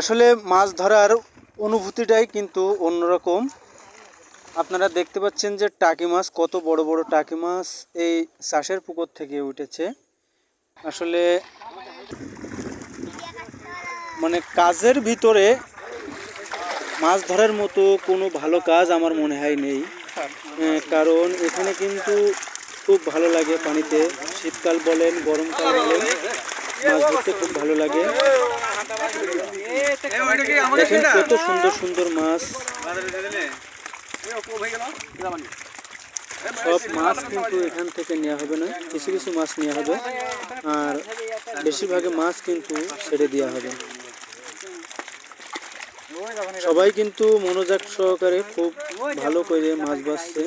আসলে মাছ ধরার অনুভূতিটাই কিন্তু অন্যরকম। আপনারা দেখতে পাচ্ছেন যে টাকি মাছ, কত বড় বড় টাকি মাছ এই চাষের পুকুর থেকে উঠেছে। আসলে মানে কাজের ভিতরে মাছ ধরার মতো কোনো ভালো কাজ আমার মনে হয় নেই। কারণ এখানে কিন্তু খুব ভালো লাগে পানিতে। শীতকাল বলেন, গরমকাল বলেন, মাছ ধরতে খুব ভালো লাগে। কত সুন্দর সুন্দর মাছ সব মাছ কিন্তু এখান থেকে নেওয়া হবে না কিছু কিছু মাছ নেওয়া হবে আর বেশিরভাগে মাছ কিন্তু ছেড়ে দেওয়া হবে সবাই কিন্তু মনোযোগ সহকারে খুব ভালো করে মাছ বাছছে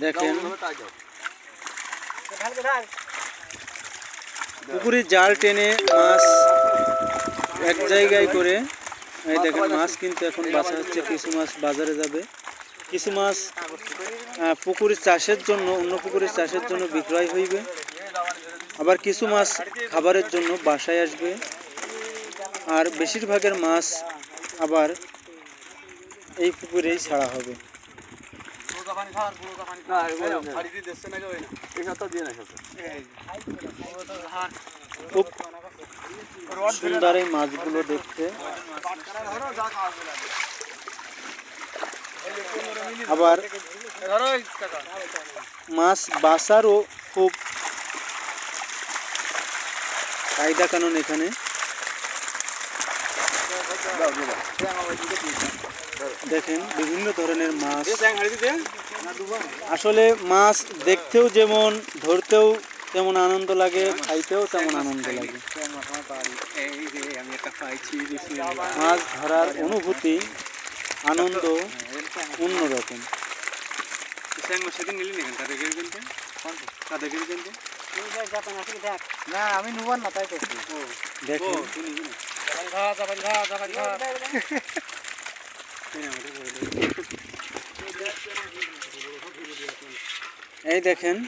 দেখেন পুকুরে জাল টেনে মাছ এক জায়গায় করে, এই দেখেন, মাছ কিন্তু এখন বাছা হচ্ছে কিছু মাছ বাজারে যাবে। কিছু মাছ পুকুরের চাষের জন্য, অন্য পুকুরের চাষের জন্য বিক্রয় হইবে। আবার কিছু মাছ খাবারের জন্য বাসায় আসবে। আর বেশিরভাগের মাছ আবার এই পুকুরেই ছাড়া হবে। খুব সুন্দর এই মাছগুলো দেখতে। আবার মাছ বাসারও খুব কায়দা কানুন এখানে। দেখেন বিভিন্ন ধরনের মাছ। আসলে মাছ দেখতেও যেমন ধরতেও তেমন আনন্দ লাগে খাইতেও তেমন আনন্দ লাগে। মাছ ধরার অনুভূতি আনন্দ অন্যরকম। সেদিন এই দেখেন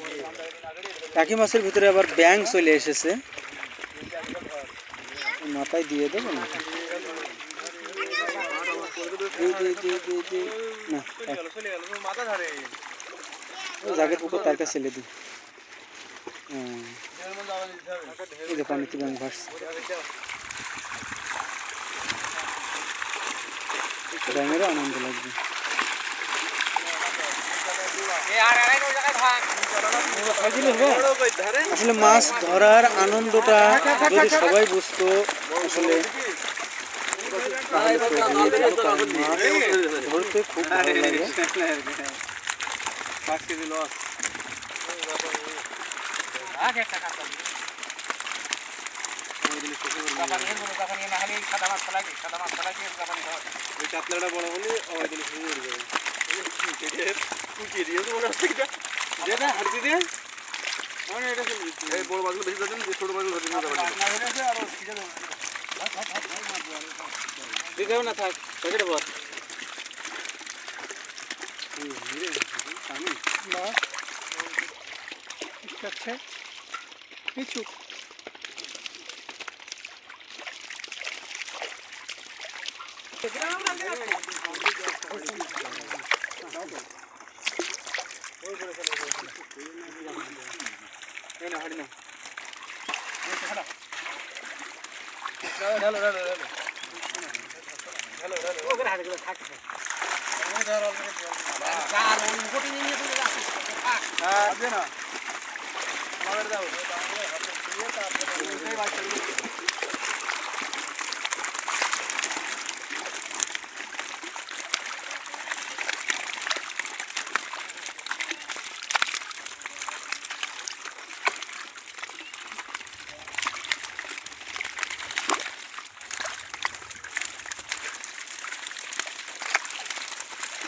টাকি মাছের ভিতরে আবার ব্যাং চলে এসেছে। মাথায় দিয়ে দেবো না? পুকুর তার কাছে ছেলে দিই। হুম, এই যে পানিতে ব্যাং ভাসছে। ব্যাঙেরও আনন্দ লাগবে। আসলে মাছ ধরার আনন্দটা যদি সবাই বুঝতো, আসলে ধরতে খুব ভালো লাগে। পাঁচ কেজি ওই কাতলাটা বড় হলে ওই দিলে শুরু হয়ে যাবে উঠিয়ে দিয়েছে মনে হচ্ছে এটা না। হাড়ি দিয়ে মানে এটা এই বড় মাছগুলো বেশি ধরছেন যে ছোট মাছগুলো ধরছেন দিতে হবে না থাক প্যাকেটে হচ্ছে কিছু না হাড়ি না হ্যাঁ দে না আমার দাও খাললে মোটা মোটা রুইটি ধরে আপনাদের খাওয়া মাছ হ্যাঁ অনুমানে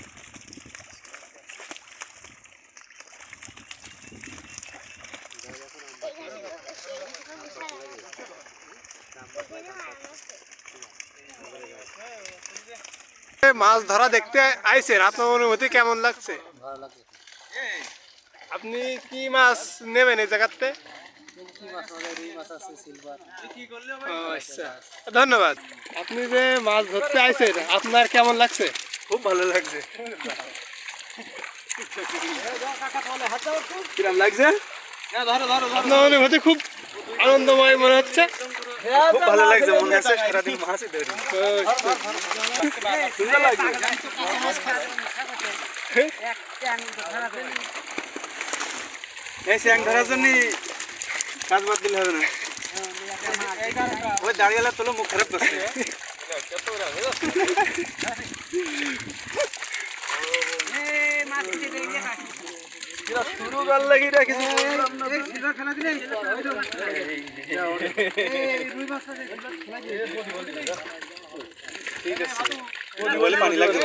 মাছ ধরা দেখতে আইছেন আপনার অনুভূতি কেমন লাগছে? আপনি কি মাছ নেবেন এই জায়গাতে? আচ্ছা। ধন্যবাদ। আপনি যে মাছ ধরতে আইছেন আপনার কেমন লাগছে? খুব ভালো লাগছে। কিরম লাগছে? আপনার অনুভূতি খুব আনন্দময় মনে হচ্ছে। খুব ভালো লাগছে মনে হচ্ছে সারাদিন মাছই ধরি সুন্দর লাগছে এই স্যাং ধরার জন্য কাজ বাদ দিলে হবে না ওই দাঁড়িয়ে তোলো মুখ খারাপ করছে শুরু কর লাগি রে কিছু বললাম না ঠিক আছে পানি লাগবে